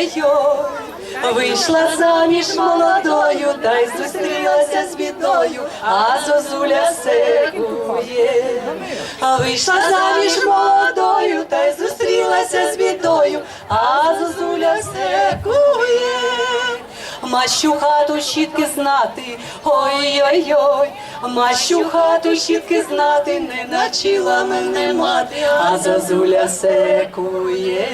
Ой-ой-ой, вийшла заміж молодою, та й зустрілася з бідою, а зозуля секує. Вийшла заміж молодою, та й зустрілася з бідою, а зозуля секує. Мащу хату щітки знати, ой-ой-ой, мащу хату щітки знати, не навчила мене мати, а зозуля секує.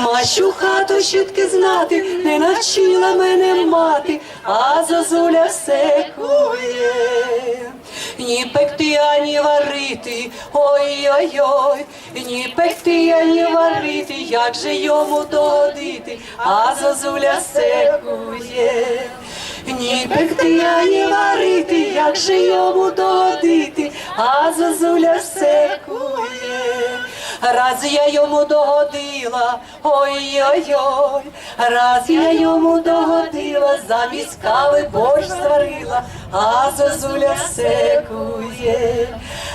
Мащу хату щітки знати, не навчила мене мати, а зозуля секує. Ні пекти, ані варити, ой-ой-ой, ні пекти, ані варити, як же йому догодити, а зозуля секує. Ні пекти, ані варити, як же йому догодити, а зозуля секує. Раз я йому догодила, ой-ой-ой, раз я йому догодила, замість кави борщ сварила, а зозуля секує.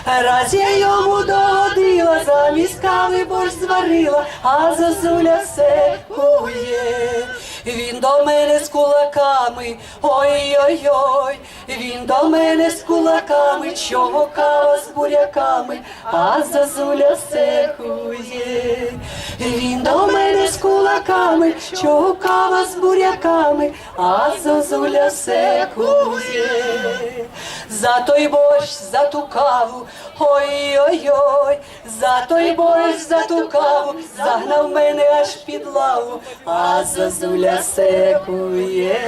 Раз я йому догодила, замість кави борщ зварила, а зозуля секує. До мене з кулаками, ой-ой-ой, він до мене з кулаками, чого кава з буряками, а зозуля секує. Він до мене з кулаками, чого кава з буряками, а зозуля секує. За той борщ, за ту каву, ой-ой-ой, за той борщ, за ту каву, загнав мене аж під лаву, а зозуля секує.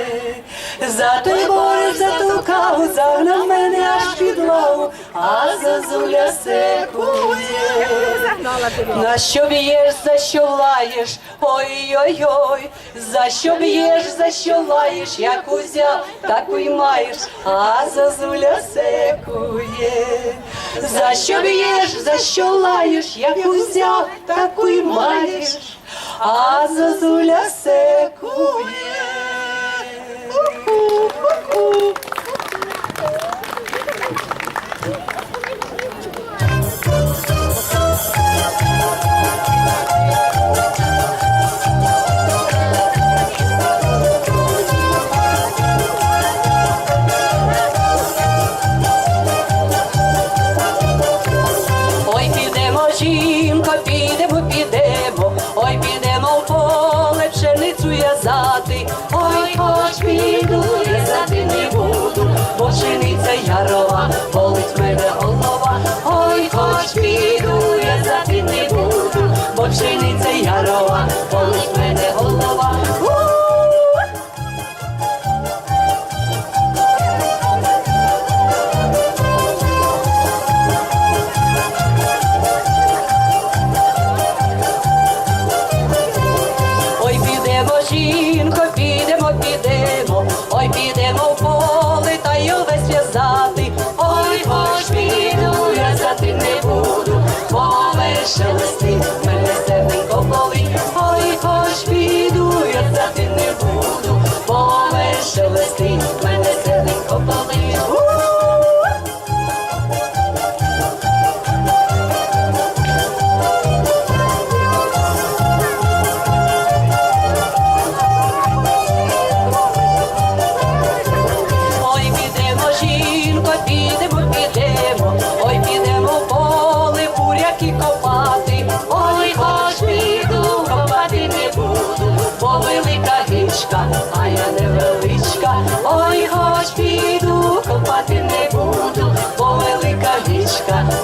За той борщ, каву, загнав мене аж під лаву, а зозуля секує. На що б'єш, за що лаєш, ой-ой-ой, за що б'єш, за що лаєш, як узяв, так і маєш, а зозуля секує. За що б'єш, за що лаєш, як узяв, таку й маєш, а зозуля секує. aroma, always made the old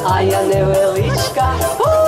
а я невеличка.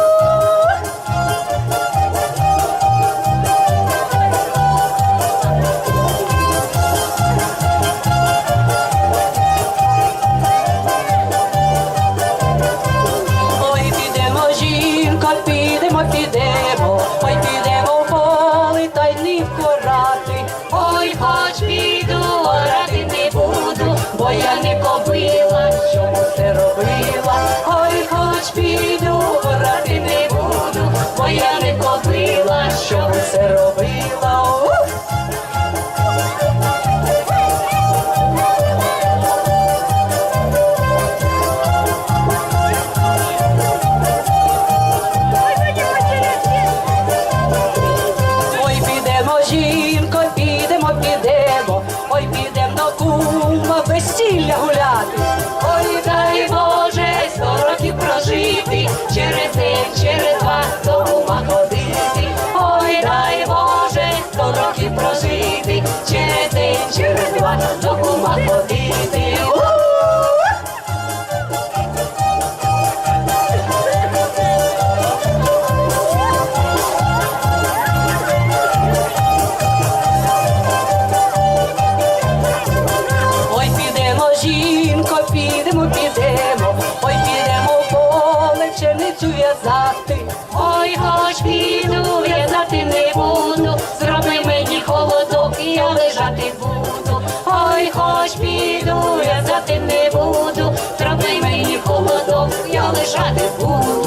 Жінко, підемо, підемо, ой, підемо поле пшеницю в'язати. Ой, хоч піду, в'язати не буду, зроби мені холодок, я лежати буду. Ой, хоч піду, в'язати не буду, зроби мені холодок, я лежати буду.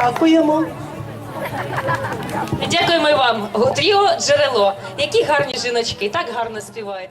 Дякуємо. Дякуємо вам. Тріо джерело. Які гарні жіночки, так гарно співають.